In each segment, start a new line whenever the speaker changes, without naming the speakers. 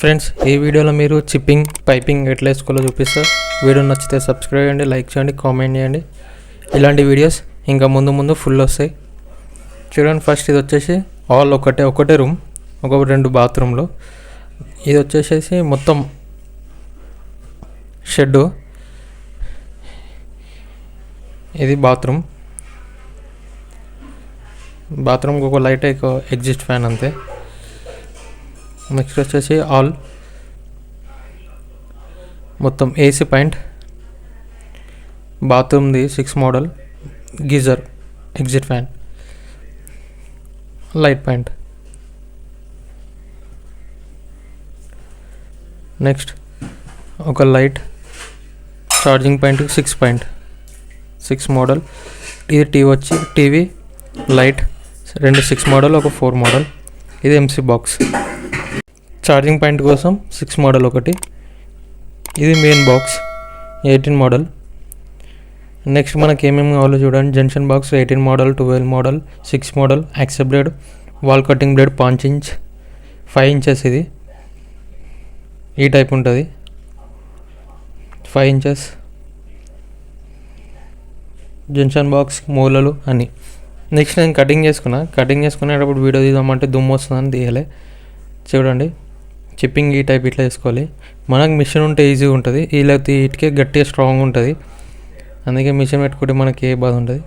Friends ఈ వీడియోలో మీరు చిప్పింగ్ పైపింగ్ ఎట్లా వేసుకోవాలో చూపిస్తా. వీడియో నచ్చితే సబ్స్క్రైబ్ చేయండి లైక్ చేయండి కామెంట్ చేయండి. ఇలాంటి వీడియోస్ ఇంకా ముందు ముందు ఫుల్ వస్తాయి. చూడండి ఫస్ట్ ఇది వచ్చేసి ఆల్ ఒకటే ఒకటే రూమ్ ఒక రెండు బాత్రూమ్లు ఇది వచ్చేసేసి మొత్తం షెడ్డు ఇది బాత్రూమ్ బాత్రూమ్కి ఒక లైట్ ఎగ్జిస్ట్ ఫ్యాన్ అంతే. నెక్స్ట్ వచ్చేసి ఆల్ మొత్తం AC point బాత్రూమ్ది six model geyser exhaust fan light point next ఒక light charging point six point six model ఇది టీవీ వచ్చి టీవీ లైట్ రెండు సిక్స్ మోడల్ ఒక ఫోర్ మోడల్ ఇది ఎంసీ బాక్స్ ఛార్జింగ్ పాయింట్ కోసం సిక్స్ మోడల్ ఒకటి. ఇది main box eighteen model. Next మనకి ఏమేమి కావాలో చూడండి. Junction box eighteen model twelve model six model యాక్సెప్ blade wall cutting blade పాంచ్ ఇంచ్ ఫైవ్ ఇంచెస్ ఇది. ఈ టైప్ ఉంటుంది. Five inches. జంక్షన్ బాక్స్ మూలలు అని నెక్స్ట్ నేను కటింగ్ చేసుకున్నా. కటింగ్ చేసుకునేటప్పుడు వీడియో తీద్దామంటే దుమ్ము వస్తుందని తీయలే. చూడండి. చిప్పింగ్ ఈ టైప్ ఇట్లా వేసుకోవాలి. మనకు మిషన్ ఉంటే ఈజీగా ఉంటుంది. లేకపోతే ఇటుకే గట్టిగా స్ట్రాంగ్ ఉంటుంది. అందుకే మిషన్ పెట్టుకుంటే మనకి ఏ బాధ ఉంటుంది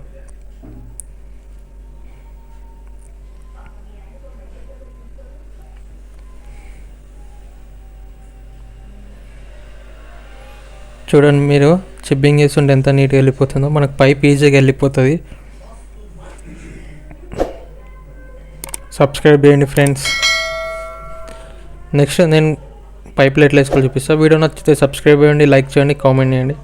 చూడండి మీరు చిప్పింగ్ చేస్తుంటే ఎంత నీట్గా వెళ్ళిపోతుందో. మనకు పైప్ ఈజీగా వెళ్ళిపోతుంది. సబ్స్క్రైబ్ చేయండి ఫ్రెండ్స్ నెక్స్ట్ నేను పైప్లు ఎట్లా వేసుకోవాలి చూపిస్తాను వీడియో నచ్చితే సబ్స్క్రైబ్ చేయండి లైక్ చేయండి కామెంట్ చేయండి.